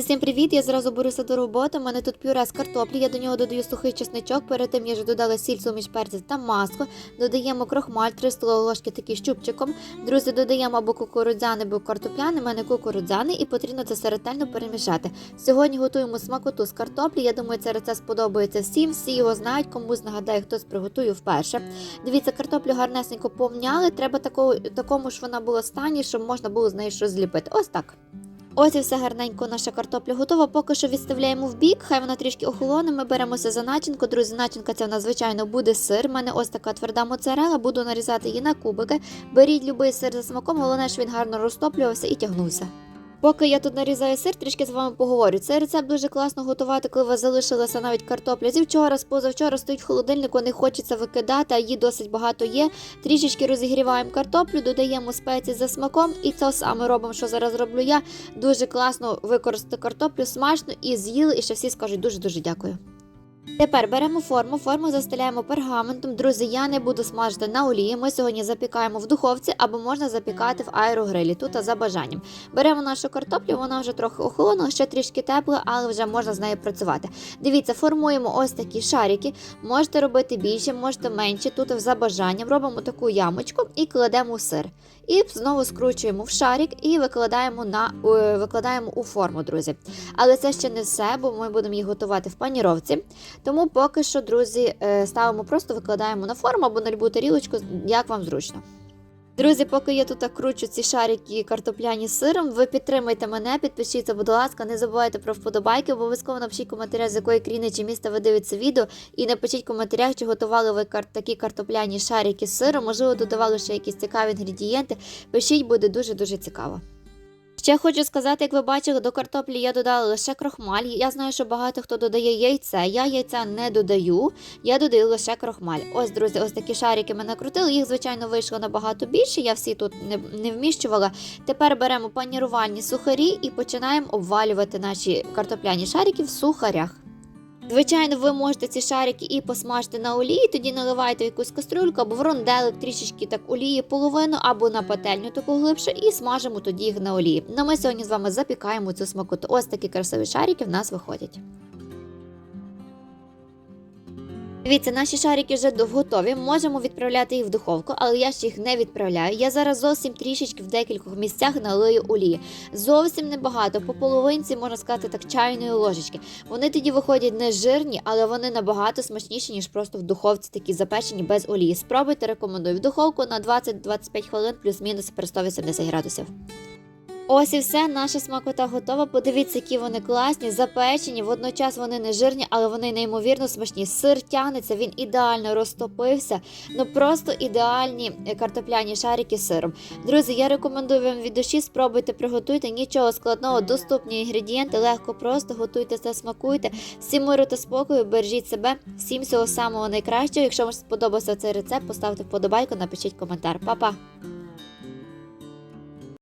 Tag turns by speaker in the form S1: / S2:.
S1: Всім привіт! Я зразу беруся до роботи. У мене тут пюре з картоплі. Я до нього додаю сухий чесничок. Перед тим я вже додала сіль, суміш перців та масло. Додаємо крохмаль, 3 столові ложки такі щупчиком. Друзі, додаємо або кукурудзяний, або картопляний. У мене кукурудзяний і потрібно це все ретельно перемішати. Сьогодні готуємо смакоту з картоплі. Я думаю, цей рецепт сподобається всім. Всі його знають. Комусь нагадаю, хтось приготує вперше. Дивіться, картоплю гарнесенько помняли. Треба такого, такому ж вона була стані, щоб можна було з неї щось зліпити. Ось так. Ось і все гарненько, наша картопля готова. Поки що відставляємо в бік, хай вона трішки охолоне. Ми беремося за начинку. Друзі, начинка ця в нас, звичайно, буде сир. У мене ось така тверда моцарела, буду нарізати її на кубики. Беріть любий сир за смаком, головне, щоб він гарно розтоплювався і тягнувся. Поки я тут нарізаю сир, трішки з вами поговорю. Цей рецепт дуже класно готувати, коли у вас залишилася навіть картопля. Зі вчора, з позавчора стоїть в холодильнику, не хочеться викидати, а її досить багато є. Трішечки розігріваємо картоплю, додаємо спеції за смаком, і це саме робимо, що зараз роблю я. Дуже класно використати картоплю смачно і з'їли, і ще всі скажуть дуже дуже дякую. Тепер беремо форму, форму застеляємо пергаментом. Друзі, я не буду смажити на олії. Ми сьогодні запікаємо в духовці або можна запікати в аерогрилі, тут за бажанням. Беремо нашу картоплю, вона вже трохи охолонула, ще трішки тепла, але вже можна з нею працювати. Дивіться, формуємо ось такі шарики. Можете робити більше, можете менше. Тут за бажанням робимо таку ямочку і кладемо сир. І знову скручуємо в шарик і викладаємо на е, викладаємо у форму, друзі. Але це ще не все, бо ми будемо їх готувати в паніровці. Тому поки що, друзі, е, ставимо просто викладаємо на форму або на любу тарілочку, як вам зручно. Друзі, поки я тут кручу ці шарики картопляні з сиром, ви підтримайте мене, підпишіться, будь ласка, не забувайте про вподобайки, обов'язково напишіть коментаря, з якої країни чи міста ви дивитеся відео, і напишіть коментарях, чи готували ви такі картопляні шарики з сиром, можливо, додавали ще якісь цікаві інгредієнти. Пишіть, буде дуже-дуже цікаво. Ще хочу сказати, як ви бачили, до картоплі я додала лише крохмаль. Я знаю, що багато хто додає яйце. Я яйця не додаю, я додаю лише крохмаль. Ось, друзі, ось такі шарики ми накрутили. Їх, звичайно, вийшло набагато більше. Я всі тут не, не вміщувала. Тепер беремо панірувальні сухарі і починаємо обвалювати наші картопляні шарики в сухарях. Звичайно, ви можете ці шарики і посмажити на олії, тоді наливайте в якусь кастрюльку або в ронделик трішечки так олії половину, або на пательню таку глибше, і смажимо тоді їх на олії. Ну ми сьогодні з вами запікаємо цю смакоту. Ось такі красиві шарики в нас виходять. Дивіться, наші шарики вже дов- готові. Можемо відправляти їх в духовку, але я ще їх не відправляю. Я зараз зовсім трішечки в декількох місцях налию олії. Зовсім небагато, по половинці, можна сказати, так чайної ложечки. Вони тоді виходять не жирні, але вони набагато смачніші, ніж просто в духовці такі запечені без олії. Спробуйте, рекомендую в духовку на 20-25 хвилин, плюс-мінус при 180 градусів. Ось і все, наша смакота готова. Подивіться, які вони класні, запечені. Водночас вони не жирні, але вони неймовірно смачні. Сир тягнеться, він ідеально розтопився. Ну просто ідеальні картопляні шарики з сиром. Друзі, я рекомендую вам від душі, спробуйте, приготуйте. Нічого складного, доступні інгредієнти, легко, просто готуйте це, смакуйте. Всім миру та спокою, бережіть себе, всім всього самого найкращого. Якщо вам сподобався цей рецепт, поставте вподобайку, напишіть коментар. Па-па!